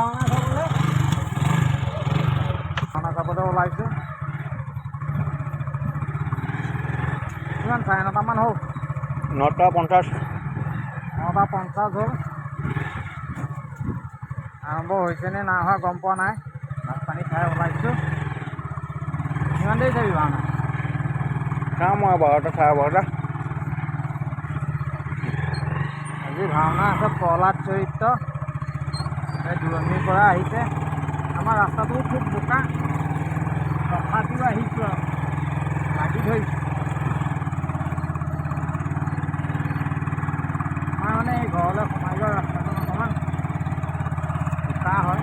ভাঙা থাকলে খানা কাপড়ও লাগছে কিমান চাৰে নটামান হ'ল নটা পঞ্চাছ নটা পঞ্চাছ হ'ল আৰম্ভ হৈছেনে নাই হোৱা গম পোৱা নাই ভাত পানী খাই ওলাইছোঁ কিমান দেৰি যাবি ভাওনা খাম মই বাৰটা চাৰে বাৰটা আজি ভাওনা আছে প্ৰহ্লাদ চৰিত্ৰ দূৰণিৰ পৰা আহিছে। আমাৰ ৰাস্তাটো খুব বোকা। তথাপিও আহিছোঁ আৰু। লাগি ধৰিছোঁ আমাৰ মানে এই ঘৰলৈ সোমাই যোৱা ৰাস্তাটো অকণমান বোকা হয়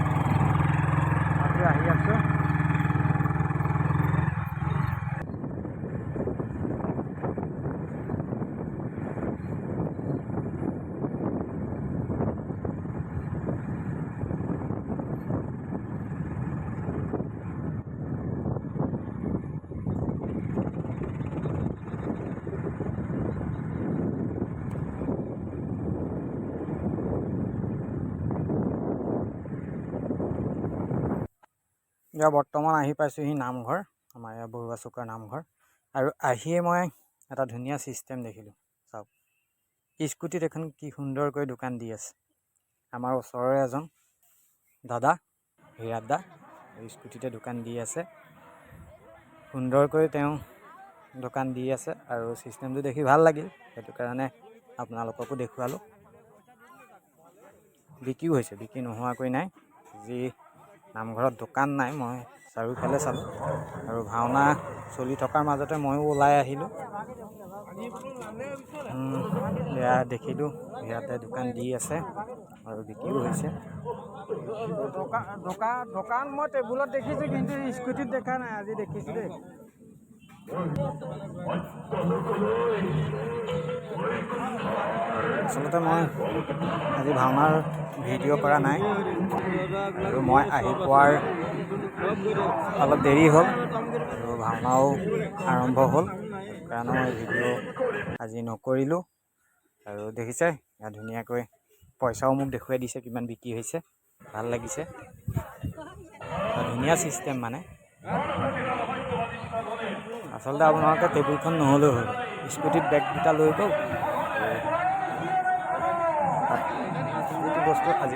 তথাপিও আহি আছোঁ এতিয়া বৰ্তমান আহি পাইছোঁহি নামঘৰ আমাৰ ইয়াৰ বৰুৱা চুকাৰ নামঘৰ। আৰু আহিয়ে মই এটা ধুনীয়া ছিষ্টেম দেখিলোঁ চাওক। স্কুটিত এখন কি সুন্দৰকৈ দোকান দি আছে। আমাৰ ওচৰৰে এজন দাদা হিৰাত দা স্কুটিতে দোকান দি আছে। সুন্দৰকৈ তেওঁ দোকান দি আছে আৰু ছিষ্টেমটো দেখি ভাল লাগিল। সেইটো কাৰণে আপোনালোককো দেখুৱালোঁ। বিক্ৰীও হৈছে বিক্ৰী নোহোৱাকৈ নাই। যি নামঘৰত দোকান নাই, মই চাৰিওফালে চালোঁ আৰু ভাওনা চলি থকাৰ মাজতে ময়ো ওলাই আহিলোঁ। এয়া দেখিলোঁ, ইয়াতে দোকান দি আছে আৰু বিক্ৰীও হৈছে। দোকান মই টেবুলত দেখিছোঁ, কিন্তু স্কুটিত দেখা নাই, আজি দেখিছোঁ দেই। আচলতে মই আজি ভাওনাৰ ভিডিঅ' কৰা নাই। আৰু মই আহি পোৱাৰ অলপ দেৰি হ'ল আৰু ভাওনাও আৰম্ভ হ'ল। সেইকাৰণে মই ভিডিঅ' আজি নকৰিলোঁ। আৰু দেখিছে ধুনীয়াকৈ পইচাও মোক দেখুৱাই দিছে কিমান বিক্ৰী হৈছে। ভাল লাগিছে। ধুনীয়া ছিষ্টেম মানে। আচলতে আপোনালোকে টেবুলখন নহ'লেও হ'ল। স্কুটিত বেগ দুটা লৈ গ'ল। প্রশ্ন আজি